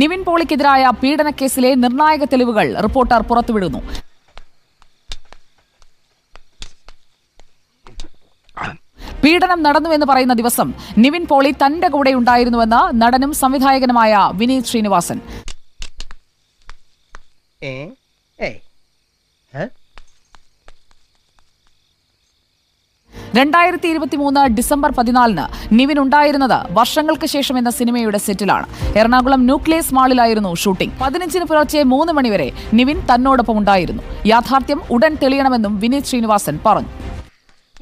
നിവിൻ പോളിക്കെതിരായ പീഡനക്കേസിലെ നിർണായക തെളിവുകൾ റിപ്പോർട്ടർ പുറത്തുവിടുന്നു. പീഡനം നടന്നുവെന്ന് പറയുന്ന ദിവസം നിവിൻ പോളി തന്റെ കൂടെ ഉണ്ടായിരുന്നുവെന്ന് നടനും സംവിധായകനുമായ വിനീത് ശ്രീനിവാസൻ. രണ്ടായിരത്തി ഇരുപത്തിമൂന്ന് ഡിസംബർ പതിനാലിന് നിവിൻ ഉണ്ടായിരുന്നത് വർഷങ്ങൾക്ക് ശേഷം എന്ന സിനിമയുടെ സെറ്റിലാണ്. എറണാകുളം ന്യൂക്ലിയസ് മാളിലായിരുന്നു ഷൂട്ടിംഗ്. പതിനഞ്ചിന് പുലർച്ചെ മൂന്ന് മണിവരെ നിവിൻ തന്നോടൊപ്പം ഉണ്ടായിരുന്നു. യാഥാർത്ഥ്യം ഉടൻ തെളിയണമെന്നും വിനീത് ശ്രീനിവാസൻ പറഞ്ഞു.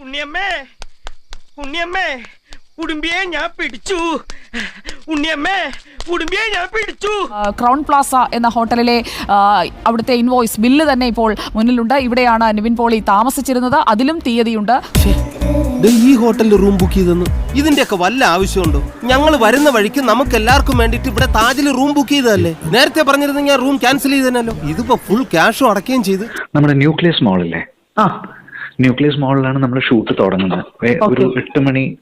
ഉണ്ണിയമ്മേ ഉണ്ണിയമ്മേ കുടുംബിയെ ഞാൻ പിടിച്ചു. ഉണ്ണിയമ്മേ ക്രൗൺ പ്ലാസ എന്ന ഹോട്ടലിലെ അവിടുത്തെ ഇൻവോയ്സ് ബില്ല് തന്നെ ഇപ്പോൾ മുന്നിലുണ്ട്. ഇവിടെയാണ് നിവിൻ പോളി താമസിച്ചിരുന്നത്. അതിലും തീയതിയുണ്ട്. ദേ ഈ ഹോട്ടലിൽ റൂം ബുക്ക് ചെയ്തെന്ന്. ഇതിന്റെയൊക്കെ വല്ല ആവശ്യമുണ്ടോ? ഞങ്ങൾ വരുന്ന വഴിക്ക് നമുക്ക് എല്ലാവർക്കും വേണ്ടിയിട്ട് ഇവിടെ താജിൽ റൂം ബുക്ക് ചെയ്തതല്ലേ? നേരത്തെ പറഞ്ഞിരുന്നെങ്കിൽ ഞാൻ റൂം ക്യാൻസൽ ചെയ്തല്ലോ ഇതിപ്പോ ഫുൾ ക്യാഷും അടക്കുകയും ചെയ്ത്. നമ്മുടെ ന്യൂക്ലിയസ് മോളില്ലേ ആ. ന്യൂക്ലിയസ് മോളിലാണ് നമ്മൾ ഷൂട്ട് തുടങ്ങുന്നത്. ഒരു എട്ട് മണി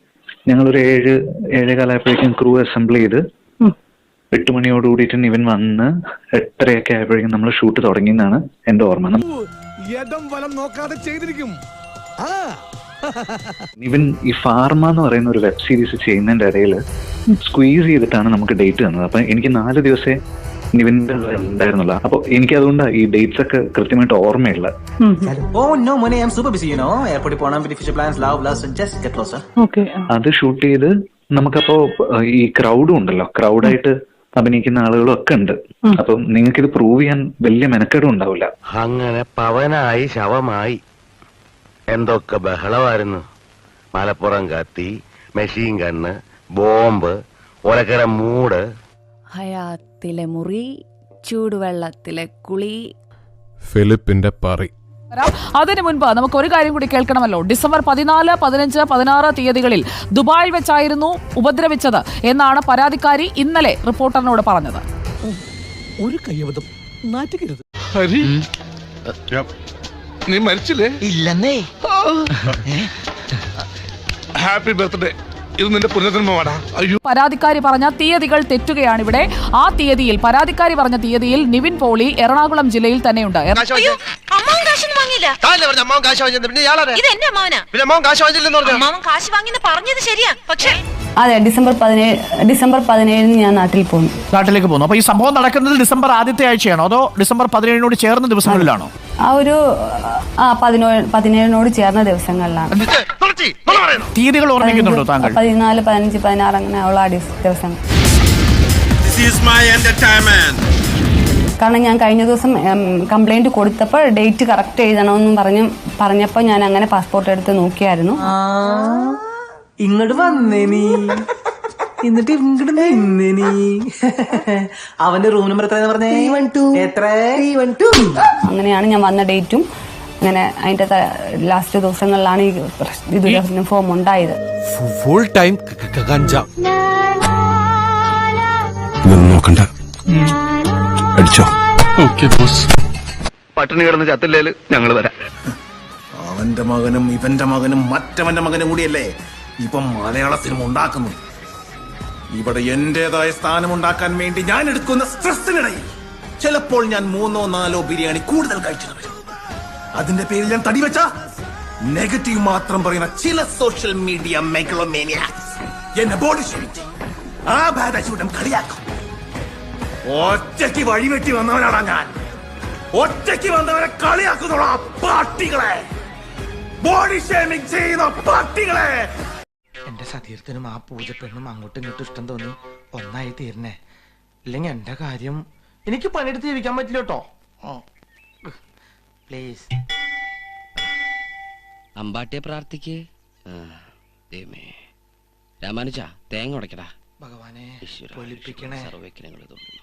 ഞങ്ങൾ ഞങ്ങളൊരു ഏഴ് ഏഴേകാലായപ്പോഴേക്കും ക്രൂ അസംബിൾ ചെയ്ത് എട്ട് മണിയോട് കൂടിയിട്ട് ഇവൻ വന്ന് എത്രയൊക്കെ ആയപ്പോഴേക്കും നമ്മൾ ഷൂട്ട് തുടങ്ങിയെന്നാണ് എന്റെ ഓർമ്മ. നോക്കാതെ ചെയ്തിരിക്കും. ഇവൻ ഈ ഫാർമ എന്ന് പറയുന്ന ഒരു വെബ് സീരീസ് ചെയ്യുന്നതിന്റെ ഇടയിൽ സ്ക്വീസ് ചെയ്തിട്ടാണ് നമുക്ക് ഡേറ്റ് തന്നത്. അപ്പൊ എനിക്ക് നാല് ദിവസേ നിവിന്റെ ഉണ്ടായിരുന്നില്ല അപ്പൊ എനിക്ക് അതുകൊണ്ട് ഈ ഡേറ്റ്സ് ഒക്കെ കൃത്യമായിട്ട് ഓർമ്മയുള്ള Oh. അത് ഷൂട്ട് ചെയ്ത് നമുക്കപ്പോ ഈ ക്രൗഡും ഉണ്ടല്ലോ. ക്രൗഡായിട്ട് അഭിനയിക്കുന്ന ആളുകളും ഒക്കെ ഉണ്ട് അപ്പം നിങ്ങൾക്ക് ഇത് പ്രൂവ് ചെയ്യാൻ വലിയ മെനക്കേടും ഉണ്ടാവില്ല. അങ്ങനെ പവനായി ശവമായി. എന്തൊക്കെ ബഹളമായിരുന്നു. മലപ്പുറം കത്തി മെഷീൻ കണ്ണ് ബോംബ് ഒലക്കര മൂട്. ഹയാത്തിലെ മുറി ചൂടുവെള്ളത്തിലെ കുളി. ഫിലിപ്പിന്റെ പറി. അതിനു മുൻപ് നമുക്ക് ഒരു കാര്യം കൂടി കേൾക്കണമല്ലോ. ഡിസംബർ പതിനാല് പതിനഞ്ച് പതിനാറ് തീയതികളിൽ ദുബായിൽ വെച്ചായിരുന്നു ഉപദ്രവിച്ചത് എന്നാണ് പരാതിക്കാരി ഇന്നലെ റിപ്പോർട്ടറിനോട് പറഞ്ഞത്. ഒരു കയ്യബദ്ധം. ഹരി. നീ മരിച്ചില്ലേ? ഇല്ലെന്നേ. ഹാപ്പി ബർത്ത്ഡേ ഇത് നിന്റെ പുനർജന്മമാടാ. അയ്യോ. പരാതിക്കാരി പറഞ്ഞ തീയതികൾ തെറ്റുകയാണ് ഇവിടെ ആ തീയതിയിൽ പരാതിക്കാരി പറഞ്ഞ തീയതിയിൽ നിവിൻ പോളി എറണാകുളം ജില്ലയിൽ തന്നെയുണ്ട്. എറ- വാങ്ങിയില്ല. കാശൊന്നും വാങ്ങിയില്ല അമ്മാവൻ കാശ് വാങ്ങിച്ചത് പിന്നെ ഇയാളെ ഇത് എന്റെ അമ്മാവനാ. പിന്നെ അമ്മാവൻ കാശ് വാങ്ങിച്ചില്ലെന്ന് പറഞ്ഞു? അമ്മാവൻ കാശ് വാങ്ങിന്ന് പറഞ്ഞത് ശരിയാ. പക്ഷേ അതെ ഡിസംബർ പതിനേഴ് ഡിസംബർ പതിനേഴിന് ഞാൻ നാട്ടിൽ പോകുന്നു നാട്ടിലേക്ക് പോകുന്നു. അപ്പൊ ഈ സംഭവം നടക്കുന്നത് ഡിസംബർ ആദ്യത്തെ ആഴ്ചയാണോ? അതോ ഡിസംബർ പതിനേഴിനോട് ചേർന്ന ദിവസങ്ങളിലാണോ? ആ ഒരു ആ പതിനേഴ് പതിനേഴിനോട് ചേർന്ന ദിവസങ്ങളിലാണ്. തീയതികൾ ഓർമ്മിക്കുന്നുണ്ടോ താങ്കൾ? പതിനാല് പതിനഞ്ച് പതിനാറ് അങ്ങനെ ഉള്ള ദിവസങ്ങൾ. കാരണം ഞാൻ കഴിഞ്ഞ ദിവസം കംപ്ലൈന്റ് കൊടുത്തപ്പോൾ ഡേറ്റ് കറക്റ്റ് എഴുതണമെന്നും പറഞ്ഞു പറഞ്ഞപ്പോൾ ഞാൻ അങ്ങനെ പാസ്പോർട്ട് എടുത്ത് നോക്കിയായിരുന്നു. ഇങ്ങോട്ട് വന്നേ നീ. എന്നിട്ട് ഇങ്ങോട്ട് നിന്നേ നീ. അവന്റെ റൂം നമ്പർ എത്രയെന്ന് പറഞ്ഞേ? എത്ര? അങ്ങനെയാണ് ഞാൻ വന്ന ഡേറ്റും അങ്ങനെ അതിന്റെ ലാസ്റ്റ് ദിവസങ്ങളിലാണ് ഈ ഇത് ഫോം ഉണ്ടായത്. ഫുൾ ടൈം കഞ്ചാ ഇതൊന്നും നോക്കണ്ട. അടിച്ചോ. പട്ടിണി കിടന്ന് ചത്തില്ലേൽ ഞങ്ങൾ വരാം. അവന്റെ മകനും ഇവന്റെ മകനും മറ്റവന്റെ മകനും കൂടിയല്ലേ ഇപ്പം മലയാള സിനിമ ഉണ്ടാക്കുന്നു. ഇവിടെ എന്റേതായ സ്ഥാനം ഉണ്ടാക്കാൻ വേണ്ടി ഞാൻ എടുക്കുന്ന സ്ട്രെസ്സിനിടയിൽ ചിലപ്പോൾ ഞാൻ മൂന്നോ നാലോ ബിരിയാണി കൂടുതൽ കഴിച്ചിട്ട് വരും. അതിന്റെ പേരിൽ ഞാൻ തടി വെച്ച നെഗറ്റീവ് മാത്രം പറയുന്ന ചില സോഷ്യൽ മീഡിയ മെഗളോമേനിയാക്സ് എന്നെ ബോഡി ശ്രമിച്ച് ആ ബാധൂടം കളിയാക്കും. ഒറ്റയ്ക്ക് വഴിവെട്ടി വന്നവനാണ് ഞാൻ. ഒറ്റയ്ക്ക് വന്നവരെ കളിയാക്കുന്നുള്ള പാട്ടികളെ. ബോഡി ഷേമിംഗ് ചെയ്യുന്ന പാട്ടികളെ. എന്റെ സതീർത്ഥനും ആ പൂജപ്പെണ്ണും അങ്ങോട്ടും ഇങ്ങോട്ടും ഇഷ്ടം തോന്നി. ഒന്നായി തീരണേ ഇല്ലെങ്കിൽ എന്റെ കാര്യം എനിക്ക് പണിയെടുത്ത് ജീവിക്കാൻ പറ്റില്ല കേട്ടോ. പ്ലീസ് അമ്പാട്ടിയെ പ്രാർത്ഥിക്ക്. രാമാനുജ തേങ്ങ ഉടക്കടാ ഭഗവാനെ സർവജ്ഞനങ്ങൾ തോന്നുന്നു